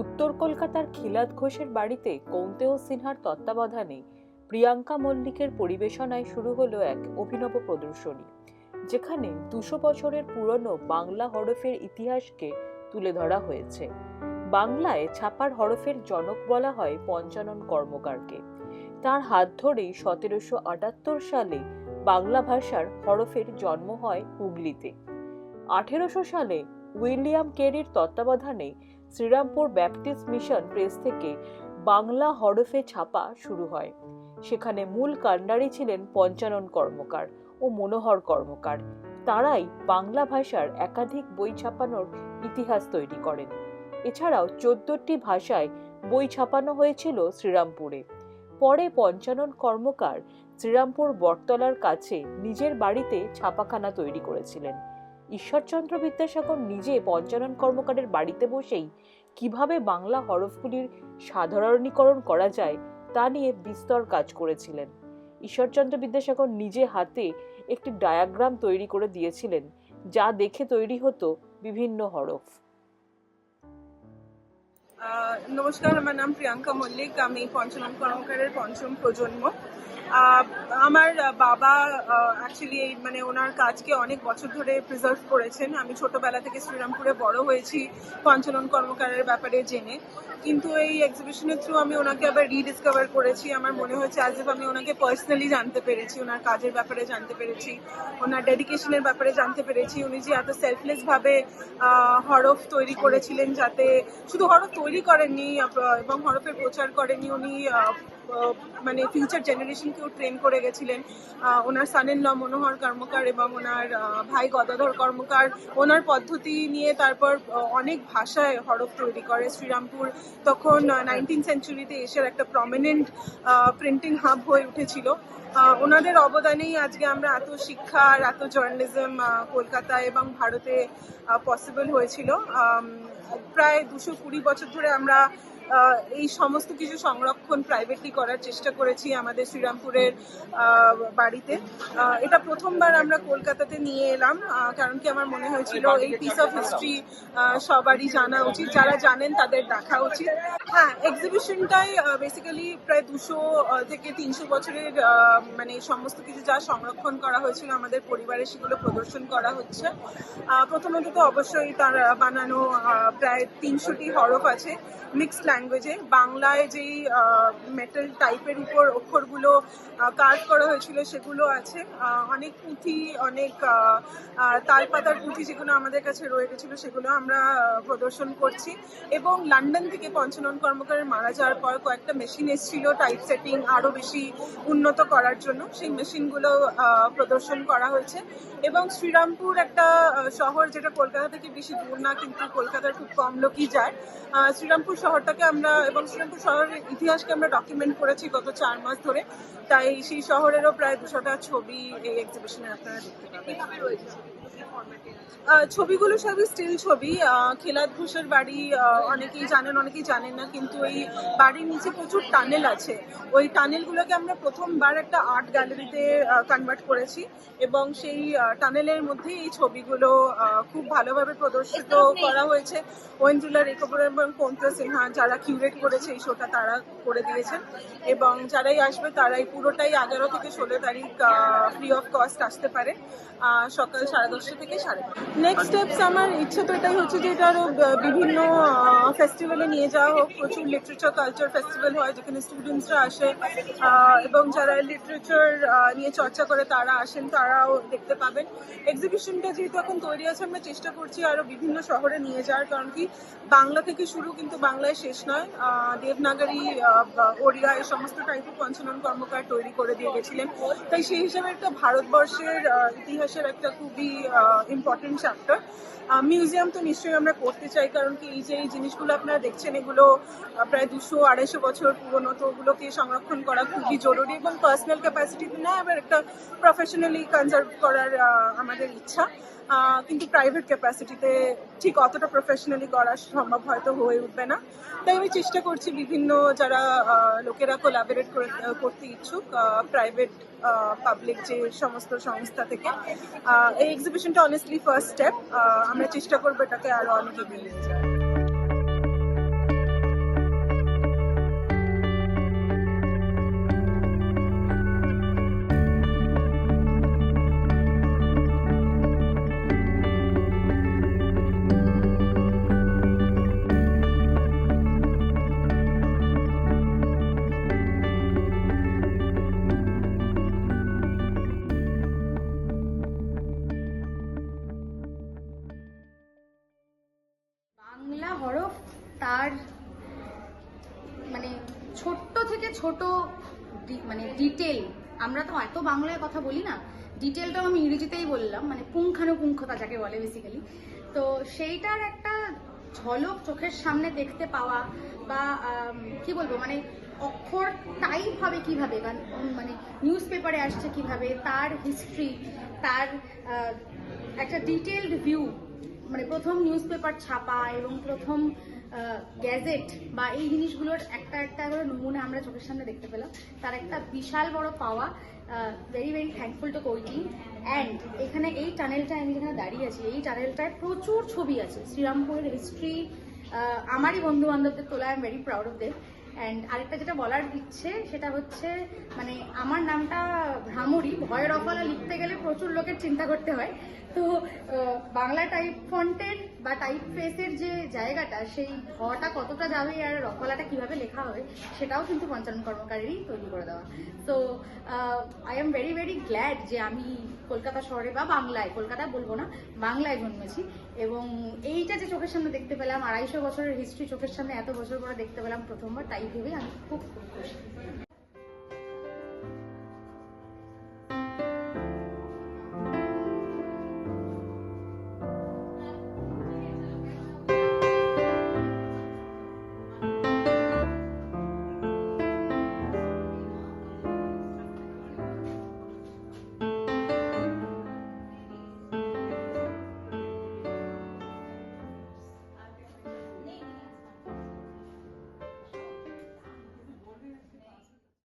উত্তর কলকাতার খিলাদ ঘোষের বাড়িতে কৌন্তেয় সিনহার তত্ত্বাবধানে প্রিয়াঙ্কা মল্লিকের পরিবেশনায় শুরু হলো এক অভিনব প্রদর্শনী, যেখানে দুশো বছরের পুরনো বাংলা হরফের ইতিহাসকে তুলে ধরা হয়েছে। বাংলায় ছাপার হরফের জনক বলা হয় পঞ্চানন কর্মকারকে। তার হাত ধরেই সতেরোশো আটাত্তর সালে বাংলা ভাষার হরফের জন্ম হয় হুগলিতে। আঠেরোশো সালে উইলিয়াম কেরির তত্ত্বাবধানে শ্রীরামপুর ব্যাপটিস্ট মিশন প্রেস থেকে বাংলা হরফে ছাপা শুরু হয়। সেখানে মূল কাণ্ডারি ছিলেন পঞ্চানন কর্মকার ও মনোহর কর্মকার। তারাই বাংলা ভাষার একাধিক বই ছাপানোর ইতিহাস তৈরি করেন। এছাড়াও চোদ্দটি ভাষায় বই ছাপানো হয়েছিল শ্রীরামপুরে। পরে পঞ্চানন কর্মকার শ্রীরামপুর বটতলার কাছে নিজের বাড়িতে ছাপাখানা তৈরি করেছিলেন। ঈশ্বরচন্দ্র বিদ্যাসাগর নিজে পঞ্চানন কর্মকারের বাড়িতে বসেই কীভাবে বাংলা হরফগুলির সাধারণীকরণ করা যায় তা নিয়ে বিস্তর কাজ করেছিলেন। ঈশ্বরচন্দ্র বিদ্যাসাগর নিজে হাতে একটি ডায়াগ্রাম তৈরি করে দিয়েছিলেন, যা দেখে তৈরি হতো বিভিন্ন হরফ। নমস্কার, আমার নাম প্রিয়াঙ্কা মল্লিক। আমি পঞ্চনন কর্মকারের পঞ্চম প্রজন্ম। আমার বাবা অ্যাকচুয়ালি মানে ওনার কাজকে অনেক বছর ধরে প্রিজার্ভ করেছেন। আমি ছোটবেলা থেকে শ্রীরামপুরে বড় হয়েছি পঞ্চনন কর্মকারের ব্যাপারে জেনে। কিন্তু এই এক্সিবিশনের থ্রু আমি ওনাকে আবার রিডিসকভার করেছি। আমার মনে হয়েছে ইফ আমি ওনাকে পার্সোনালি জানতে পেরেছি, ওনার কাজের ব্যাপারে জানতে পেরেছি, ওনার ডেডিকেশনের ব্যাপারে জানতে পেরেছি। উনি যে এত সেলফলেসভাবে হরফ তৈরি করেছিলেন যাতে শুধু হরফ তৈরি করেননি এবং হরফের প্রচার করেননি উনি মানে ফিউচার জেনারেশনকেও ট্রেন করে গেছিলেন। ওনার সানেন ল মনোহর কর্মকার এবং ওনার ভাই গদাধর কর্মকার, ওনার পদ্ধতি নিয়ে তারপর অনেক ভাষায় হরফ তৈরি করে। শ্রীরামপুর তখন নাইনটিন সেঞ্চুরিতে এশিয়ার একটা প্রমিনেন্ট প্রিন্টিং হাব হয়ে উঠেছিল। ওনাদের অবদানেই আজকে আমরা এত শিক্ষা আর এত জার্নালিজম কলকাতায় এবং ভারতে পসিবল হয়েছিল। প্রায় দুশো কুড়ি বছর ধরে আমরা এই সমস্ত কিছু সংরক্ষণ প্রাইভেটলি করার চেষ্টা করেছি আমাদের শ্রীরামপুরের বাড়িতে। এটা প্রথমবার আমরা কলকাতাতে নিয়ে এলাম কারণ কি আমার মনে হয়েছিল এই পিস অফ হিস্ট্রি সবারই জানা উচিত যারা জানেন তাদের দেখা উচিত। হ্যাঁ এক্সিবিশনটাই বেসিক্যালি প্রায় দুশো থেকে তিনশো বছরের মানে সমস্ত কিছু যা সংরক্ষণ করা হয়েছিল আমাদের পরিবারে সেগুলো প্রদর্শন করা হচ্ছে। প্রথমত তো অবশ্যই তার বানানো প্রায় তিনশোটি হরফ আছে মিক্সড ল্যাঙ্গুয়েজে বাংলায় যেই মেটাল টাইপের উপর অক্ষরগুলো কার্ভ করা হয়েছিল সেগুলো আছে। অনেক পুঁথি, অনেক তালপাতার পুঁথি যেগুলো আমাদের কাছে রয়ে গেছিল সেগুলো আমরা প্রদর্শন করছি। এবং লন্ডন থেকে পঞ্চনন কর্মকারের মারা যাওয়ার পর কয়েকটা মেশিন এসেছিল টাইপ সেটিং আরও বেশি উন্নত করার জন্য। সেই মেশিনগুলো প্রদর্শন করা হয়েছে। এবং শ্রীরামপুর একটা শহর যেটা কলকাতা থেকে বেশি দূর না, কিন্তু কলকাতার খুব কম লোকই যায়। শ্রীরামপুর শহরটাকে আমরা এবং শ্রীরামপুর শহরের ইতিহাসকে আমরা ডকুমেন্ট করেছি গত চার মাস ধরে। তাই সেই শহরেরও প্রায় দুশোটা ছবি এই এক্সিবিশনে আপনারা দেখতে পাবেন। ছবিগুলো সবই স্টিল ছবি। খেলাদ ঘোষের বাড়ি অনেকেই জানেন অনেকেই জানেন না কিন্তু এই বাড়ির নিচে প্রচুর টানেল আছে। ওই টানেলগুলোকে আমরা প্রথমবার একটা আর্ট গ্যালারিতে কনভার্ট করেছি এবং সেই টানেলের মধ্যে এই ছবিগুলো খুব ভালোভাবে প্রদর্শিত করা হয়েছে। ওয়েন্দ্রিলা রেকবর এবং পন্থা সিনহা যারা কিউরেট করেছে এই শোটা তারা করে দিয়েছেন। এবং যারাই আসবে তারাই পুরোটাই এগারো থেকে ষোলো তারিখ ফ্রি অফ কস্ট আসতে পারে সকাল সাড়ে দশটা থেকে সাড়ে নেক্সট স্টেপস আমার ইচ্ছে তো এটাই হচ্ছে যে এটা আরও বিভিন্ন ফেস্টিভ্যালে নিয়ে যাওয়া হোক। প্রচুর লিটারেচার কালচার ফেস্টিভ্যাল হয় যেখানে স্টুডেন্টসরা আসে এবং যারা লিটারেচার নিয়ে চর্চা করে তারা আসেন, তারাও দেখতে পাবেন। এক্সিবিশনটা যেহেতু এখন তৈরি আছে, আমরা চেষ্টা করছি আরও বিভিন্ন শহরে নিয়ে যাওয়ার, কারণ কি বাংলা থেকে শুরু কিন্তু বাংলায় শেষ নয়। দেবনাগরী ওড়িয়া, এই সমস্ত টাইপের পঞ্চনন কর্মকার তৈরি করে দিয়ে গেছিলেন। তাই সেই হিসাবে একটা ভারতবর্ষের ইতিহাসের একটা খুবই ইম্পর্টেন্ট চ্যাপ্টার মিউজিয়াম তো নিশ্চয়ই আমরা করতে চাই, কারণ কি এই যে এই জিনিসগুলো আপনারা দেখছেন, এগুলো প্রায় দুশো আড়াইশো বছর পুরনো, তো ওগুলোকে সংরক্ষণ করা খুবই জরুরি এবং পার্সোনাল ক্যাপাসিটি না আবার একটা প্রফেশনালি কনজার্ভ করার আমাদের ইচ্ছা। কিন্তু প্রাইভেট ক্যাপাসিটিতে ঠিক অতটা প্রফেশনালি করা সম্ভব হয়তো হয়ে উঠবে না। তাই আমি চেষ্টা করছি বিভিন্ন যারা লোকেরা কোলাবোরেট করতে ইচ্ছুক প্রাইভেট পাবলিক যে সমস্ত সংস্থা থেকে। এই এক্সিবিশনটা অনেস্টলি ফার্স্ট স্টেপ আমরা চেষ্টা করব এটাকে আরও অনেক এগিয়ে নিয়ে। তার মানে ছোট্ট থেকে ছোট মানে ডিটেল আমরা তো এত বাংলায় কথা বলি না। ডিটেলটাও আমি ইংরেজিতেই বললাম মানে পুঙ্খানুপুঙ্খতা যাকে বলে বেসিক্যালি তো সেইটার একটা ঝলক চোখের সামনে দেখতে পাওয়া বা কি বলব মানে অক্ষর টাইপ হবে কীভাবে মানে নিউজ পেপারে আসছে কীভাবে, তার হিস্ট্রি তার একটা ডিটেলড ভিউ মানে প্রথম নিউজ পেপার ছাপা এবং প্রথম গ্যাজেট বা এই জিনিসগুলোর একটা একটা করে নমুনা আমরা চোখের সামনে দেখতে পেলাম। তার একটা বিশাল বড় পাওয়া ভেরি ভেরি থ্যাঙ্কফুল টু কোইটি অ্যান্ড এখানে এই টানেলটায় আমি যেখানে দাঁড়িয়ে আছি, এই টানেলটায় প্রচুর ছবি আছে। শ্রীরামপুরের হিস্ট্রি আমারই বন্ধু বান্ধবদের তোলা I am very proud of them and আরেকটা যেটা বলার ইচ্ছে, সেটা হচ্ছে মানে আমার নামটা ভ্রামরী, ভয়ের অফলা লিখতে গেলে প্রচুর লোকের চিন্তা করতে হয়। তো বাংলা টাইপ ফন্টের বা টাইপ ফেসের যে জায়গাটা, সেই ভটা কতটা যাবে আর রফলাটা কীভাবে লেখা হবে সেটাও কিন্তু পঞ্চানন কর্মকারেরই তৈরি করে দেওয়া। তো I am very very glad যে আমি কলকাতা শহরে বা বাংলায়, কলকাতায় বলব না, বাংলায় জন্মেছি। এবং এইটা যে চোখের সামনে দেখতে পেলাম, আড়াইশো বছরের হিস্ট্রি চোখের সামনে এত বছর পরে দেখতে পেলাম প্রথমবার, তাই ভেবে আমি খুব খুব খুশি